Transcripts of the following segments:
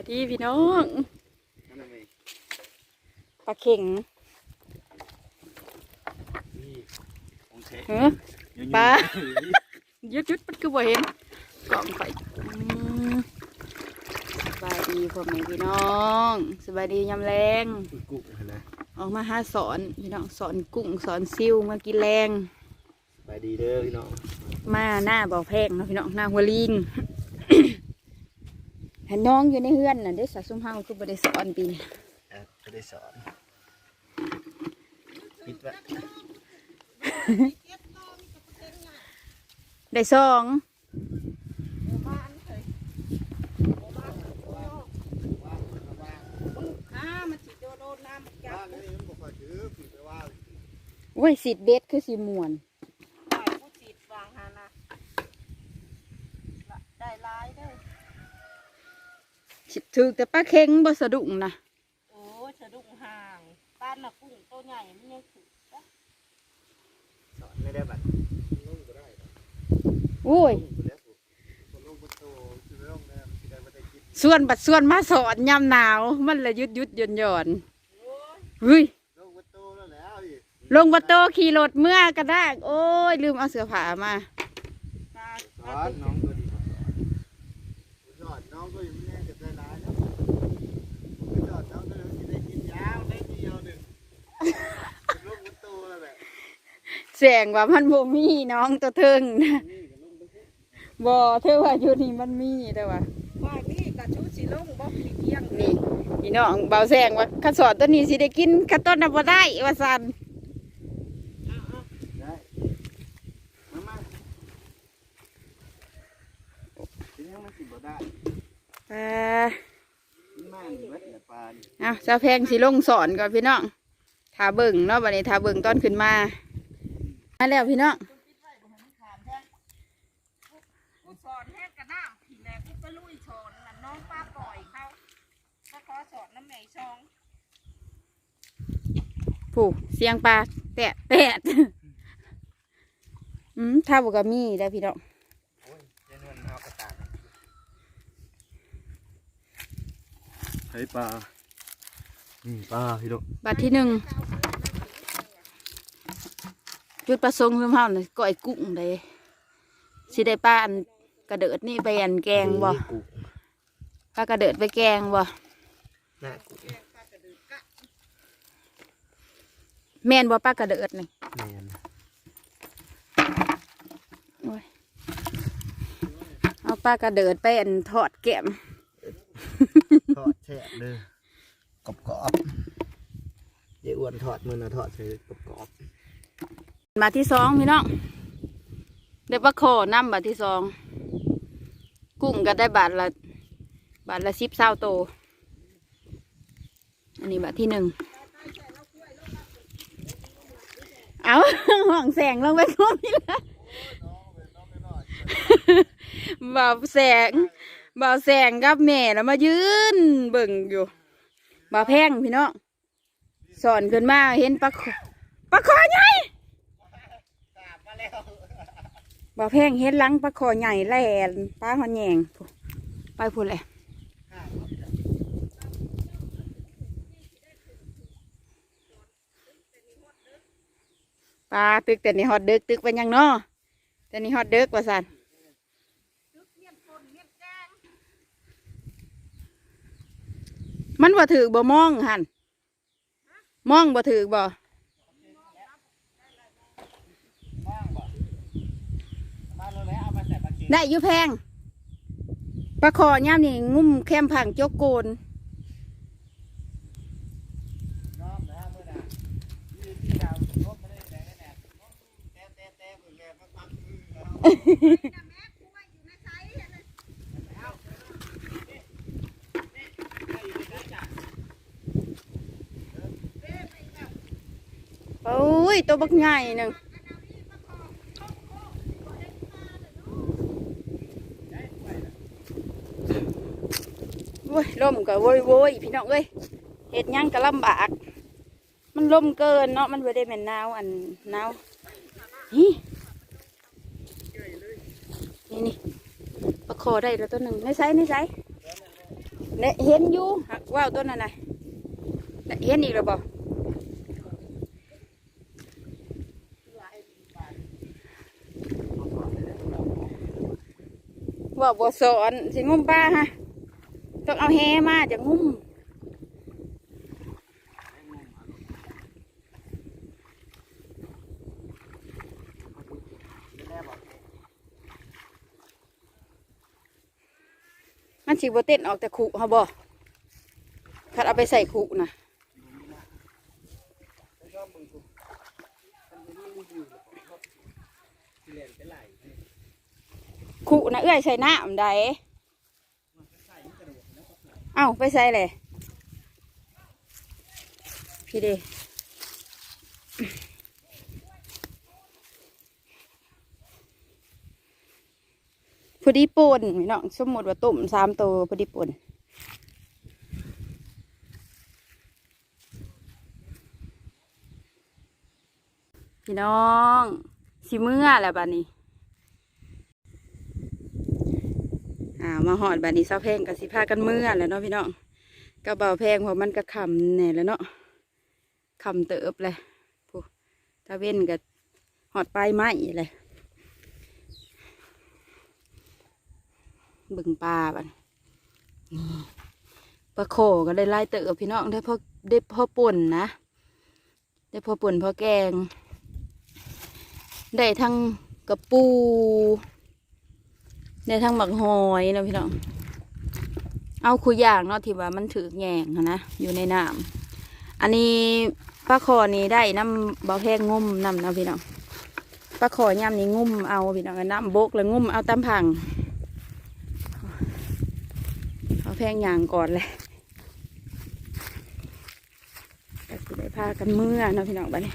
ายดีพี่น้องนั่นน่ะแม่ปลาเข่งนี่ของแท้เฮ้อปลายุดยุดมันคือบ่เห็นกล่องข่อยอืมสบายดีพ่อแม่พี่น้องสบายดียามแรงกุ๊กนะออกมาหาสอนพี่น้องสอนกุ้งสอนซิวมากินแรงสบายดีเด้อพี่น้องมาหน้าบ่อแพงเนาะพี่น้องหน้าหัวลิง เห็นน้องอยู่ในเฮือนน่ะได้สะสมเฮาคือบ่ได้สอนปีนี้อะจะได้สอนปิดไว้ได้สองอ่ามันสิโดนโดนน้ำมันจับโอ้ยสิดเบ็ดคือสิมวน ได้ผู้สิทธิ์วางหานะละได้หลายได้อ สิ ถือแต่ปลาเค็งบ่สะดุ้งนะโอ้ยสะดุ้งห่างป้านน่ะกุ้งตัวใหญ่มันยังถือจ้ะสอนไม่ได้บัดโอ้ยส่วนบัดส่วนมาสอนยามหนาว มันละยุดยุดหย่อนหย่อนโอ้ยเฮ้ยลงประตูแล้วแล้วดิลงประตูขี่รถเมื่อกระด้างโอ้ย ลืมเอาเสื้อผ้ามาตาสอนน้องก็ดีสอนน้องก็ยังไม่ได้จะได้ร้ายแล้วสอนน้องก็เลยจะได้กินยาวได้เดียวหนึ่งลงประตูแล้วแหละ แสงว่ามันบ่มีน้องตัวเทิงนะบ่เธอว่าอยู่นี่มันมีแต่ว่าว่าพี่กะชุสิลงบ่พี่เที่ยงนี่พี่น้องเบาแสงว่าข้าสอนตัวนี้สิได้กินข้าต้นน่ะบ่ได้ว่าซั่นได้มามาทีนี้มันสิบ่ได้เอ่อมันมานี่เบิดเนี่ยปลานี่เอาเจ้าแพงสิลงสอนก่อนพี่น้องทาเบิ่งเนาะบัดนี้ทาเบิ่งตอนขึ้นมา มาแล้วพี่น้องกูสอนแห้งกระน้ำผีแลกูไปลุยชอนน่ะน้องป้าปล่อยเขาก็ขอสอนน้ำแม่ชองผู้เสียงปลาแตะแตะอืมถ้าบุกมีได้วพี่น้องโอ้ยเจนวนเอากระตากเฮ้ยปลานี่ปลาพี่ดกบัดที่หนึ่ง จุดประสงค์ของเราเนี่ยก้อยกุ้งเลยสิได้ปลาอันกระเดิดนี่ไปอันแกงบ่กุ๊กปลากระเดิดไปแกงบ่หน้ากุ๊กแม่นบ่ปลากระเดิดนี่แมนโอ้ยเอาปลากระเดิดไปอันทอดแก้มทอดแช่เลยกรอบกรอบๆยายอ้วนทอดมือนะทอดใส่กรอบกรอบ มาที่สองพี่น้องเดี๋ยวปลาโคน้ำบาทที่สองกุ้งก็ได้บาทละบาทละสิบเศร้าโต อันนี้บาทที่หนึ่งเอาห่องแสงลงไปก็มีละบ่าวแสงบ่าวแสงกับแม่แล้วมายืนเบิ่งอยู่บ่าวแพงพี่น้องสอนขึ้นมาเห็นปลาปลาโคใหญ่ บ่แพงเฮ็ดลังปลาคอใหญ่แล่นปลาหอนแยงไปพูดเลยปลาตึกแต่นี่ฮอดดึกตึกเป็นยังเนาะแต่นี่ฮอดดึกว่าสันมันบ่ถือบ่มองหันมองบ่ถือบ่ มาเลยแล้วเอามาใส่ปลาเค็ม ได้อยู่แพงปลาคอย่ามนี่งุ่มแคมผังจกโกนน้อมนะเมื่อน่ะยี่ที่ดาวรถมาได้แดงแน่แต้แต้แต้เหมือนแรงมันปักมือแล้วโอ้ย ตัวบักใหญ่หนึ่ง โอ้ยลมก็โวยโวยพี่น้องเอ้ยเห็ดหยังก็ลำบาก มันลมเกินเนาะมันไม่ได้เป็นหนาวอันหนาวนี่นี่นี่ประคอได้แล้วตัวหนึ่งไม่ใช่ไม่ใช่เนี่ยเห็นอยู่ว่าวต้นนั้นน่ะเนี่ยเห็นอีกแล้วบ่าว่าบ่สอนสิงมป้าฮะ ต้องเอาแฮมาจะงุ่มมันสิบ่เต้นออกแต่ขู่เฮาบ่คัดเอาไปใส่ขู่นะขู่นะเอื้อยใส่น้ำใด เอ้าไปใส่เลยพี่เดพอดีป่นพี่น้องสมมติว่าต้มสามตัวพอดีป่นพี่น้อง สิเมื่อแล้วบัดนี้ อ่ามาหอดบัดนี้เศร้าแพงกับสิพากันเมื่อแล้วเนาะพี่น้องกระเบาแพงเพราะมันก็คำแน่แล้วเนาะคำเติบเลยผู้ถ้าเว้นกับหอดปลายไม้เลยบึงปลาบันี้ปลาโขก็ได้ไล่เติบพี่น้องได้พอได้พอป่นนะ ได้พอป่นพอแกง ได้ทั้งกระปู ในทางหมักหอยนะพี่น้อง เอาคุยอย่างเนาะที่ว่ามันถือแยงหั้นะอยู่ในน้ำอันนี้ปลาคอนี้ได้น้ำเบาแพงงุ่มน้ำนะพี่น้องปลาคอย่ำนี้งุ่มเอาพี่น้องน้ำบกแล้วงุ่มเอาตามผังเอาแพงอย่างก่อนเลยก็สิได้พากันเมื่อนะพี่น้องบ้านี้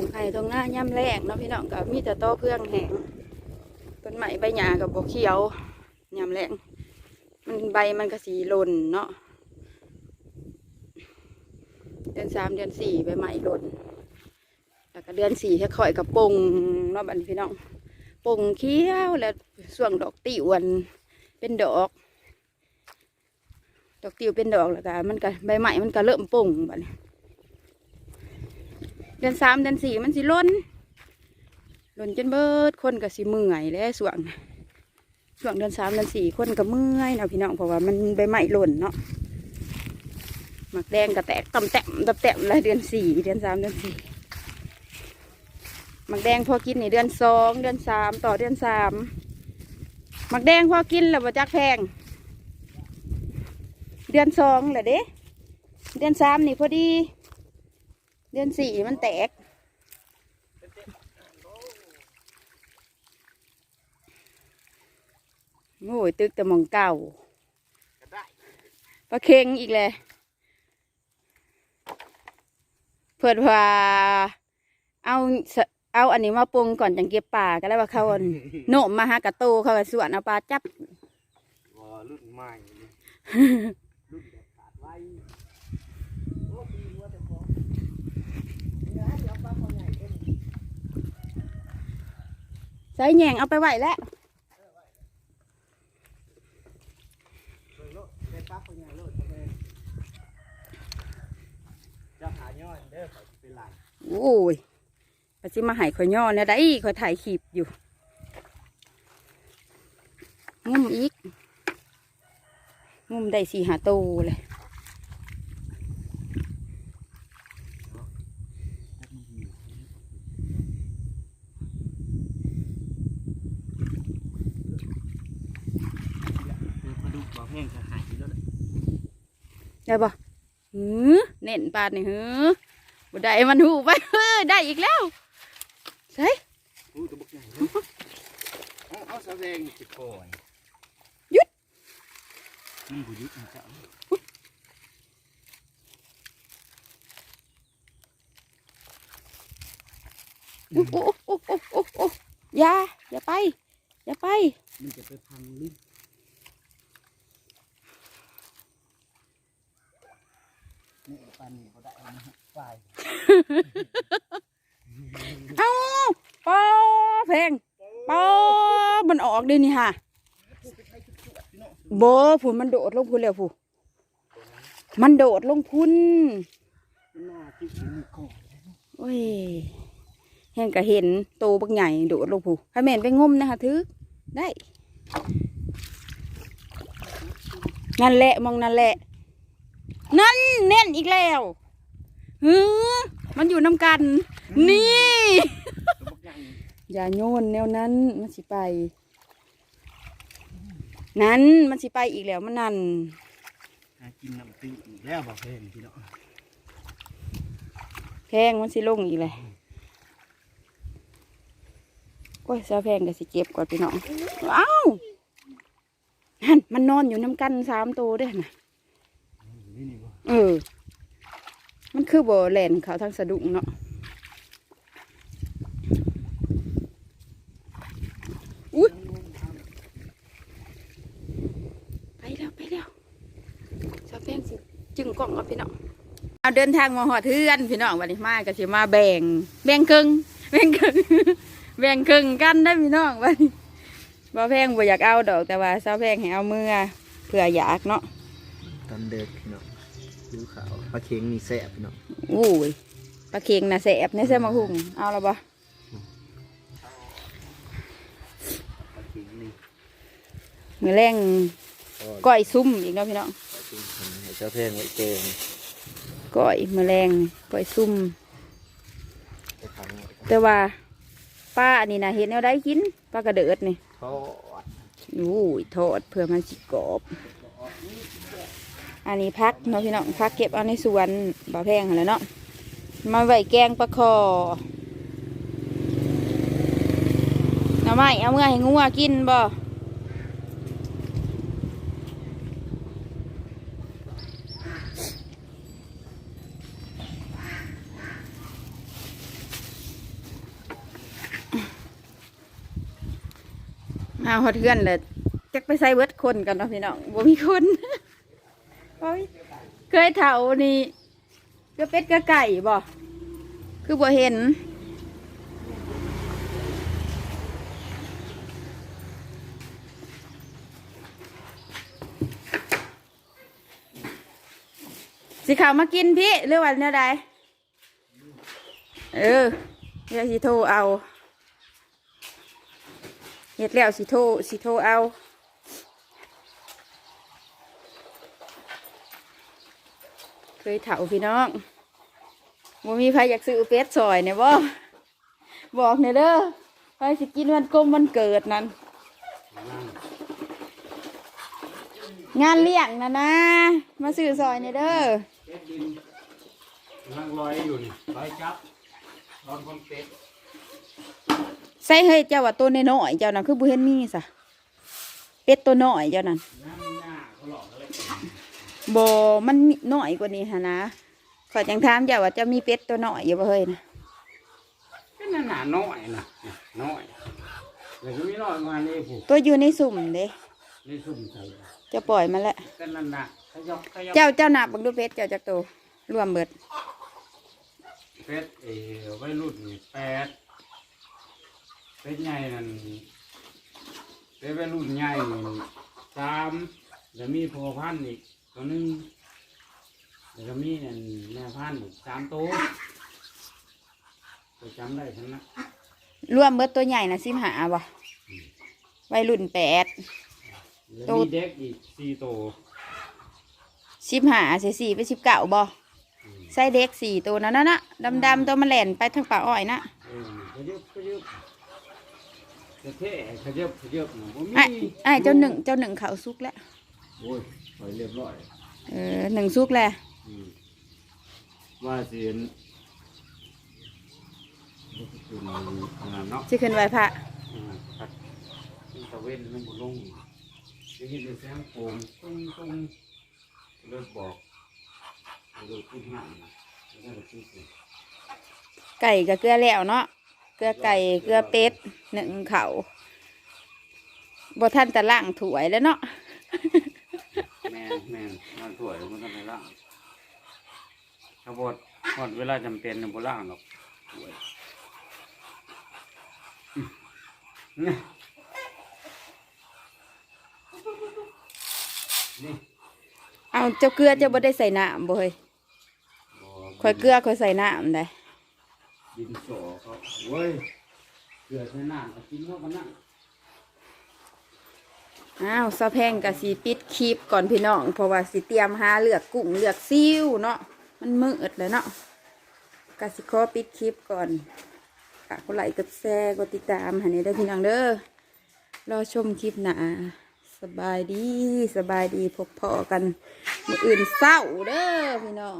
ง ไผ่ตรงหน้าย่ำแรงเนาะพี่น้องกับมีแต่โต้เพื่องแหงต้นไม้ใบหญ้ากับบกเขียวย่ำแรงมันใบมันก็สีหล่นเนาะเดือนสามเดือนสี่ใบไม้หล่นแล้วก็เดือนสี่ค่อยๆกับปงเนาะบันพี่น้องปงเขียวแล้วส่วงดอกติวันเป็นดอกดอกติวเป็นดอกแล้วก็มันก็ใบไม้มันก็เริ่มปงบัดนี้ เดือนสามเดือนสี่มันสิล้นล้นจนเบิดคนก็สิเมื่อยแล้วส่วงน่ะส่วงเดือนสามเดือนสี่คนก็เมื่อยเนาะพี่น้องเพราะว่ามันใบไม้หล่นเนาะหมักแดงก็แตกต่ำแต้มต่ำแต้มเลยเดือนสี่เดือนสามเดือนสี่หมักแดงพอกินในเดือนสองเดือนสามต่อเดือนสามหมักแดงพอกินแล้วบ่จักแพง เดือนสองแหละเด้เดือนสามนี่พอดี เดือนสี่มันแตก โอ้ย ตึกแต่หมองเก่าก็ได้ปลาเค็งอีกเลยเพื่อนว่าเอาสเอาอันนี้มาปรุงก่อนจังเก็บป่าก็แล้วว่าเขาอั่นโหนมมาหากระโตเขาก็สวนเอาปลาจับว่ารุ่นใหม่นี่รุ่นแบบขาดไว้โอ้ปีวัวแต่พอ ใส่แหยงเอาไปไหวแล้วโลดเป็นปลาคนใหญ่โลดเขาเป็นจะหาย้อนเด้อเขาสิเป็นไรโอ้ยปจิมาหายข่อยย่อเนี่ยได้ข่อยถ่ายคลิปอยู่งุ่มอีกงุ่มได้สี่หาโตเลย มาดูบ่ แห้งจะหายแล้วนะได้ปะหือเน่นปาดนี่หือบ่ได้มันหูไปเฮ้อได้อีกแล้วใช่อู้ตัวบกใหญ่เลยเอาเอาสะแดงสิโอยหยุดมันบุยุดมันจะเอาโอ้โอ้โอ้โอ้โอ้โอ้อย่าอย่าไป อย่าไป มันจะไปพังลิ้นนี่ ปลาหนีบ่ได้เอานะฮะไปเอ้าปอแพงปอมันออกเดินี่ค่ะโบผุนมันโดดลงพุ่นแล้วผูมันโดดลงพุ่นโอ้ยแห้งก็เห็นโตบักใหญ่โดดลงผู้ให้แม่นไปงมนะคะถือได้นั่นแหละมองนั่นแหละ นั่นแน่นอีกแล้วฮือมันอยู่น้ำกัน นี่ตัวบักใหญ่อย่าโยนแนวนั้นมันสิไป นั้นมันสิไปอีกแล้วมันนั่นหากินน้ำตื้นอีกแล้วบอกเพลงพี่น้องแพงมันสิลงอีกเลยโอ้ยเสื้อแพงก็สิเจ็บก่อนพี่น้องอ้าวนั่นมันนอนอยู่น้ำกันสามตัวเด้วยนะนี่นี่บ่ เออ มันคือบ่แหลนเขาทางสะดุ้งเนาะอุ้ยไปแล้วไปแล้วชาวแป้งสิจึงกล่องกับพี่น้องเอาเดินทางมาหอดเทือนพี่น้องวันนี้มาก็สิมาแบ่ง แบ่งครึ่งแบ่งครึ่งแบ่งครึ่งกันได้พี่น้องวันนี้บ่แพงบ่อยากเอาดอกแต่ว่าชาวแพงให้เอามือเผื่ออยากเนาะตอนเด็กพี่น้อ งดูขาวปลาเค็งนี่แซ่บพี่น้องอู้ยปลาเค็งน่ะแสบในเส้นมะฮุงเอาละบ่ปลาเค็งนี่มือแรงก้อยซุ่มอีกแล้วพี่น้องให้เจ้าเพลงไว้เกงก้อยมือแรงก้อยซุ่มไปทำแต่ว่าป้าอันนี้นะเห็นแนวได้กินปลากระเดิดนี่เขาอู้ยทอดเพื่อมันสิกรอบ อันนี้พักเนาะพี่น้องพักเก็บเอาในสวนบ่แพงแหล้วเนาะมาไว้แกงปลาคอหน่อไม้เอาเมื่อให้งัวกินบ่มาหอดเพื่อนเลยจักไปใส่เบิดคนกันเนาะพี่น้องบ่มีคน เคยเถานี่ก็เป็ดก็ไก่บ่คือบ่เห็น สิขาวมากินพี่หรือว่าแนวใดเออเดี๋ยวสิโทรเอาเฮ็ดแล้วสิโทรสิโทรเอา เคยเถาพี่น้องบ่มีใครอยากซื้อเป็ดซอยเนี่ยบ่บอกเนี่ยเด้อใครสิกินวันกลมวันเกิดนั่นงานเลี้ยงนะนะ มาซื้อซอยเนี่ยเด้อเป็ดดินนั่งลอยอยู่นี่ลอยจับตอนคนเป็ดใส่เฮ้ยเจ้าว่าตัวน้อยๆเจ้านั่นคือบ่เห็นมีซะเป็ดตัวน้อยเจ้านั่น น้ำหน้าเขาหลอกเลย บ่มันมีน้อยกว่านี้หะนะขอยจังถามเจ้าว่าจะมีเป็ดตัวน้อยอยู่บ่เฮ้ยนะก็นั่นหนาน้อยนะน้อยแล้วก็มีน้อยมาเลยผู้ตัวอยู่ในสุ่มเด้นี่สุ่มใส่จะปล่อยมันแหละก็นั่นน่ะขยอกขยอกเจ้าเจ้านับเบังดูเป็ดเจ้าจักโตวรวมเบิดเป็ดเออวัยรุ่นนี่แปดเป็ดใหญ่นั่นเป็ดวัยรุ่นใหญ่นี่สามแล้วมีพอพันธุ์อีก ตัวหนึงแล้วก็มีนั่นแม่พันธุ์อีกสามตัวตัวจำได้ทั้งนั้นรวมเบิดตัวใหญ่นะสิบหาบ่วัยรุ่นแปด แล้วตัวมีเด็กอีกสี่ตัวสิบหาเสียสี่ไปสิบเก้าบ่อืมใส่เด็กสี่ตัวนั้นนะนะดำๆตัวมันแหลนไปทางป่าอ้อยนะ เออขยับขยับจะเท่ขยับขยับหนูบ่มีไอ้ไอ้ายเจ้าหนึ่งเจ้าหนึ่งเขาสุกแล้ว โอ้ยไปเรียบร้อยเออหนึ่งสุกแล้วอืมว่าเสียนบ่คือมันขนาดเนาะสิขึ้นไหวพระอืมครับมันตะเว้นมันบ่ลงจะเห็นแต่แสงโป่งตุ้งตุ้งเลิกบอกเลิกพูดหนักนะแล้วก็พูดเลยไก่กับเกลือแล้วเนาะเกลือไก่เกลือเป็ดหนึ่งเขาบ่ท่านแต่ล่างถวยแล้วเนาะ แม่นแม่นนอนถ่วยมันต้องไปล่างถ้าบดหมดเวลาจำเป็นเนี่ยบ่ล่างหรอกถ่วยนี่เอาเจ้าเกลือเจ้าบ่ได้ใส่น้ำบ่เฮ้ยข่อยเกลือข่อยใส่น้ำได้ดินโสเขาเว้ยเกลือใส่น้ำก็กินเข้ากันนั่ง อ้าวซาแพงกับสีปิดคลิปก่อนพี่น้องเพราะว่าสิเตรียมหาเลือกกุ้งเลือกซิ่วเนาะมันมืดเลยเนาะกสิขอปิดคลิปก่อนฝากกดไลค์กดแชร์กดติดตามหันนี้เด้พี่น้องเด้อรอชมคลิปหนาสบายดีสบายดีพบพอกัน มืออื่นเศร้าเด้อพี่น้อง